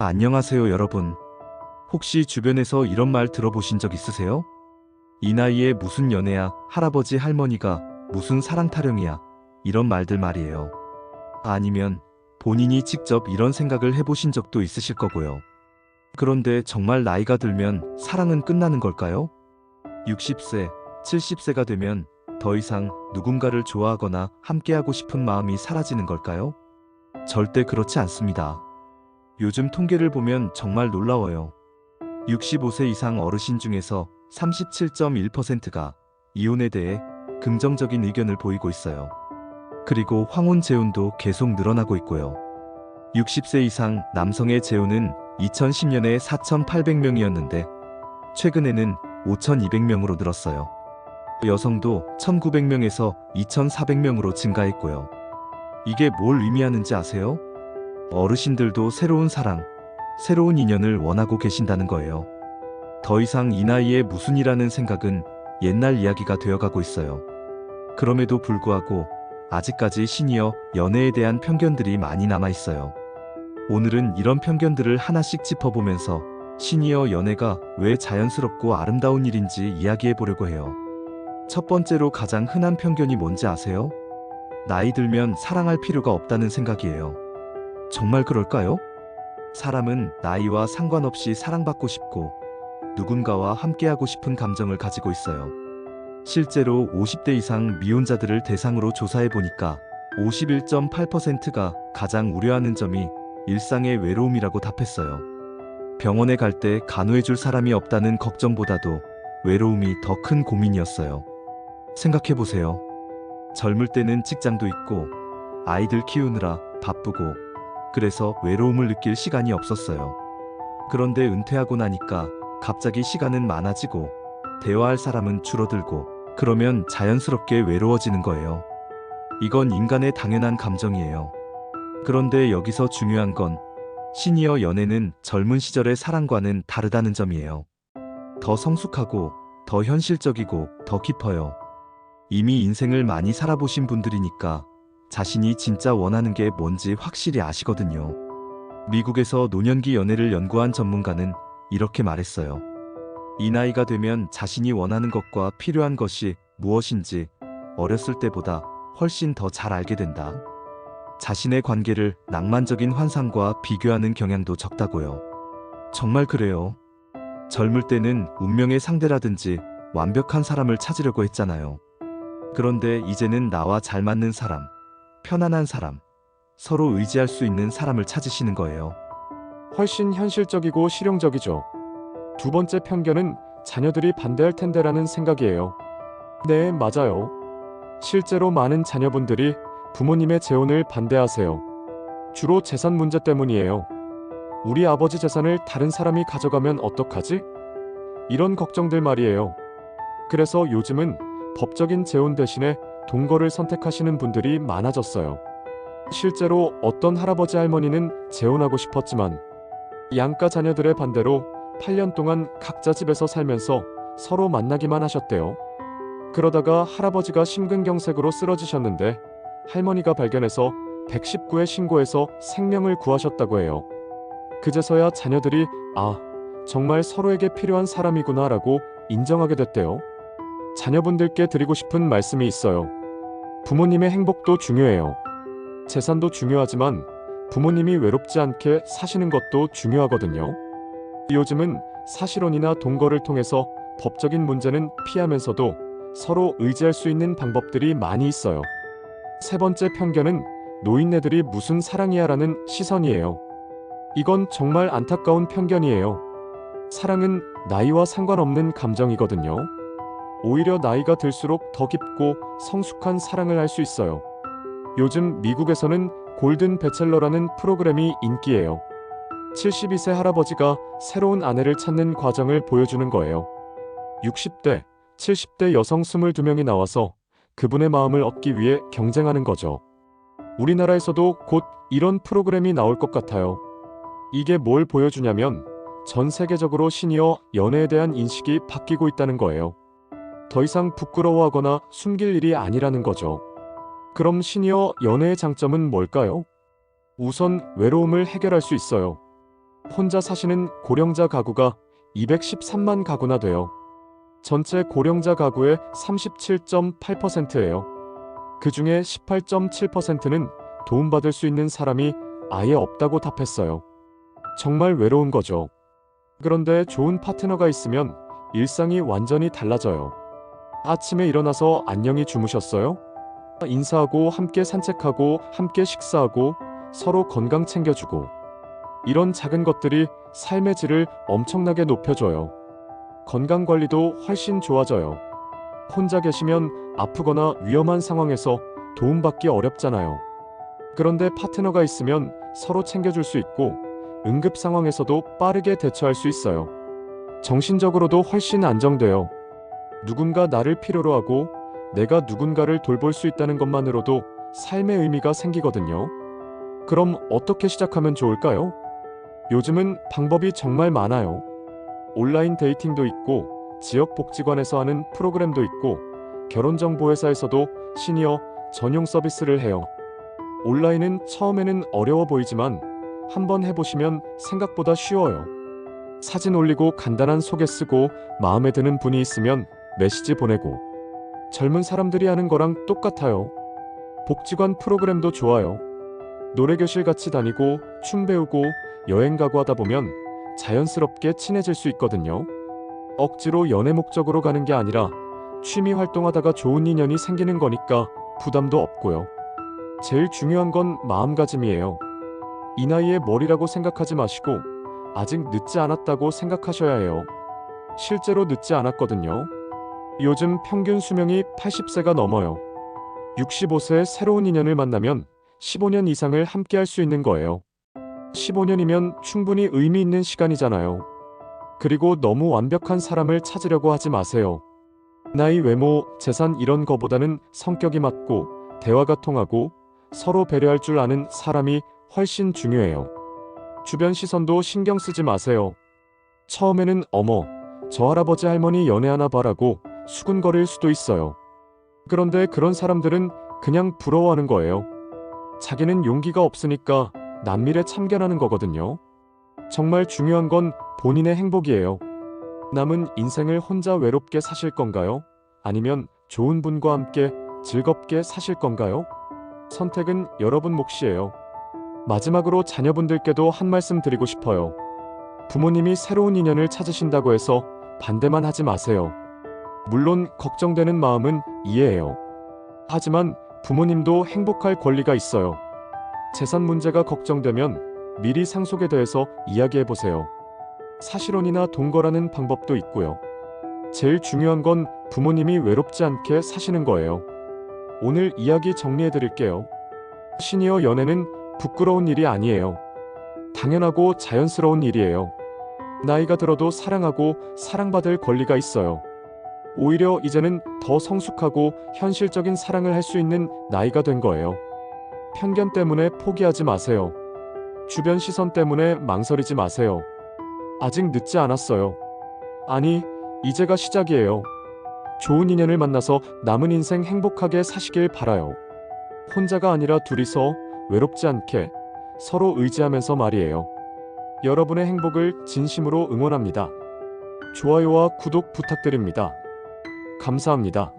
안녕하세요, 여러분. 혹시 주변에서 이런 말 들어보신 적 있으세요? 이 나이에 무슨 연애야, 할아버지, 할머니가 무슨 사랑 타령이야, 이런 말들 말이에요. 아니면 본인이 직접 이런 생각을 해보신 적도 있으실 거고요. 그런데 정말 나이가 들면 사랑은 끝나는 걸까요? 60세, 70세가 되면 더 이상 누군가를 좋아하거나 함께하고 싶은 마음이 사라지는 걸까요? 절대 그렇지 않습니다. 요즘 통계를 보면 정말 놀라워요. 65세 이상 어르신 중에서 37.1%가 이혼에 대해 긍정적인 의견을 보이고 있어요. 그리고 황혼 재혼도 계속 늘어나고 있고요. 60세 이상 남성의 재혼은 2010년에 4,800명이었는데 최근에는 5,200명으로 늘었어요. 여성도 1,900명에서 2,400명으로 증가했고요. 이게 뭘 의미하는지 아세요? 어르신들도 새로운 사랑, 새로운 인연을 원하고 계신다는 거예요. 더 이상 이 나이에 무슨 이라는 생각은 옛날 이야기가 되어가고 있어요. 그럼에도 불구하고 아직까지 시니어 연애에 대한 편견들이 많이 남아 있어요. 오늘은 이런 편견들을 하나씩 짚어보면서 시니어 연애가 왜 자연스럽고 아름다운 일인지 이야기해 보려고 해요. 첫 번째로 가장 흔한 편견이 뭔지 아세요? 나이 들면 사랑할 필요가 없다는 생각이에요. 정말 그럴까요? 사람은 나이와 상관없이 사랑받고 싶고 누군가와 함께하고 싶은 감정을 가지고 있어요. 실제로 50대 이상 미혼자들을 대상으로 조사해 보니까 51.8%가 가장 우려하는 점이 일상의 외로움이라고 답했어요. 병원에 갈 때 간호해줄 사람이 없다는 걱정보다도 외로움이 더 큰 고민이었어요. 생각해 보세요. 젊을 때는 직장도 있고 아이들 키우느라 바쁘고 그래서 외로움을 느낄 시간이 없었어요. 그런데 은퇴하고 나니까 갑자기 시간은 많아지고 대화할 사람은 줄어들고 그러면 자연스럽게 외로워지는 거예요. 이건 인간의 당연한 감정이에요. 그런데 여기서 중요한 건 시니어 연애는 젊은 시절의 사랑과는 다르다는 점이에요. 더 성숙하고 더 현실적이고 더 깊어요. 이미 인생을 많이 살아보신 분들이니까 자신이 진짜 원하는 게 뭔지 확실히 아시거든요. 미국에서 노년기 연애를 연구한 전문가는 이렇게 말했어요. 이 나이가 되면 자신이 원하는 것과 필요한 것이 무엇인지 어렸을 때보다 훨씬 더 잘 알게 된다. 자신의 관계를 낭만적인 환상과 비교하는 경향도 적다고요. 정말 그래요. 젊을 때는 운명의 상대라든지 완벽한 사람을 찾으려고 했잖아요. 그런데 이제는 나와 잘 맞는 사람, 편안한 사람, 서로 의지할 수 있는 사람을 찾으시는 거예요. 훨씬 현실적이고 실용적이죠. 두 번째 편견은 자녀들이 반대할 텐데라는 생각이에요. 네, 맞아요. 실제로 많은 자녀분들이 부모님의 재혼을 반대하세요. 주로 재산 문제 때문이에요. 우리 아버지 재산을 다른 사람이 가져가면 어떡하지? 이런 걱정들 말이에요. 그래서 요즘은 법적인 재혼 대신에 동거를 선택하시는 분들이 많아졌어요. 실제로 어떤 할아버지 할머니는 재혼하고 싶었지만 양가 자녀들의 반대로 8년 동안 각자 집에서 살면서 서로 만나기만 하셨대요. 그러다가 할아버지가 심근경색으로 쓰러지셨는데 할머니가 발견해서 119에 신고해서 생명을 구하셨다고 해요. 그제서야 자녀들이 아, 정말 서로에게 필요한 사람이구나 라고 인정하게 됐대요. 자녀분들께 드리고 싶은 말씀이 있어요. 부모님의 행복도 중요해요. 재산도 중요하지만 부모님이 외롭지 않게 사시는 것도 중요하거든요. 요즘은 사실혼이나 동거를 통해서 법적인 문제는 피하면서도 서로 의지할 수 있는 방법들이 많이 있어요. 세 번째 편견은 노인네들이 무슨 사랑이야 라는 시선이에요. 이건 정말 안타까운 편견이에요. 사랑은 나이와 상관없는 감정이거든요. 오히려 나이가 들수록 더 깊고 성숙한 사랑을 할 수 있어요. 요즘 미국에서는 골든 배첼러라는 프로그램이 인기예요. 72세 할아버지가 새로운 아내를 찾는 과정을 보여주는 거예요. 60대, 70대 여성 22명이 나와서 그분의 마음을 얻기 위해 경쟁하는 거죠. 우리나라에서도 곧 이런 프로그램이 나올 것 같아요. 이게 뭘 보여주냐면 전 세계적으로 시니어 연애에 대한 인식이 바뀌고 있다는 거예요. 더 이상 부끄러워하거나 숨길 일이 아니라는 거죠. 그럼 시니어 연애의 장점은 뭘까요? 우선 외로움을 해결할 수 있어요. 혼자 사시는 고령자 가구가 213만 가구나 돼요. 전체 고령자 가구의 37.8%예요. 그 중에 18.7%는 도움받을 수 있는 사람이 아예 없다고 답했어요. 정말 외로운 거죠. 그런데 좋은 파트너가 있으면 일상이 완전히 달라져요. 아침에 일어나서 안녕히 주무셨어요? 인사하고 함께 산책하고 함께 식사하고 서로 건강 챙겨주고 이런 작은 것들이 삶의 질을 엄청나게 높여줘요. 건강 관리도 훨씬 좋아져요. 혼자 계시면 아프거나 위험한 상황에서 도움받기 어렵잖아요. 그런데 파트너가 있으면 서로 챙겨줄 수 있고 응급 상황에서도 빠르게 대처할 수 있어요. 정신적으로도 훨씬 안정돼요. 누군가 나를 필요로 하고 내가 누군가를 돌볼 수 있다는 것만으로도 삶의 의미가 생기거든요. 그럼 어떻게 시작하면 좋을까요? 요즘은 방법이 정말 많아요. 온라인 데이팅도 있고, 지역 복지관에서 하는 프로그램도 있고, 결혼정보회사에서도 시니어 전용 서비스를 해요. 온라인은 처음에는 어려워 보이지만 한번 해보시면 생각보다 쉬워요. 사진 올리고 간단한 소개 쓰고 마음에 드는 분이 있으면 메시지 보내고 젊은 사람들이 하는 거랑 똑같아요. 복지관 프로그램도 좋아요. 노래교실 같이 다니고 춤 배우고 여행 가고 하다 보면 자연스럽게 친해질 수 있거든요. 억지로 연애 목적으로 가는 게 아니라 취미 활동하다가 좋은 인연이 생기는 거니까 부담도 없고요. 제일 중요한 건 마음가짐이에요. 이 나이에 머리라고 생각하지 마시고 아직 늦지 않았다고 생각하셔야 해요. 실제로 늦지 않았거든요. 요즘 평균 수명이 80세가 넘어요. 65세에 새로운 인연을 만나면 15년 이상을 함께 할 수 있는 거예요. 15년이면 충분히 의미 있는 시간이잖아요. 그리고 너무 완벽한 사람을 찾으려고 하지 마세요. 나이, 외모, 재산 이런 거보다는 성격이 맞고 대화가 통하고 서로 배려할 줄 아는 사람이 훨씬 중요해요. 주변 시선도 신경 쓰지 마세요. 처음에는 어머, 저 할아버지 할머니 연애하나 봐라고 수군거릴 수도 있어요. 그런데 그런 사람들은 그냥 부러워하는 거예요. 자기는 용기가 없으니까 남일에 참견하는 거거든요. 정말 중요한 건 본인의 행복이에요. 남은 인생을 혼자 외롭게 사실 건가요? 아니면 좋은 분과 함께 즐겁게 사실 건가요? 선택은 여러분 몫이에요. 마지막으로 자녀분들께도 한 말씀 드리고 싶어요. 부모님이 새로운 인연을 찾으신다고 해서 반대만 하지 마세요. 물론 걱정되는 마음은 이해해요. 하지만 부모님도 행복할 권리가 있어요. 재산 문제가 걱정되면 미리 상속에 대해서 이야기해 보세요. 사실혼이나 동거라는 방법도 있고요. 제일 중요한 건 부모님이 외롭지 않게 사시는 거예요. 오늘 이야기 정리해 드릴게요. 시니어 연애는 부끄러운 일이 아니에요. 당연하고 자연스러운 일이에요. 나이가 들어도 사랑하고 사랑받을 권리가 있어요. 오히려 이제는 더 성숙하고 현실적인 사랑을 할 수 있는 나이가 된 거예요. 편견 때문에 포기하지 마세요. 주변 시선 때문에 망설이지 마세요. 아직 늦지 않았어요. 아니, 이제가 시작이에요. 좋은 인연을 만나서 남은 인생 행복하게 사시길 바라요. 혼자가 아니라 둘이서 외롭지 않게 서로 의지하면서 말이에요. 여러분의 행복을 진심으로 응원합니다. 좋아요와 구독 부탁드립니다. 감사합니다.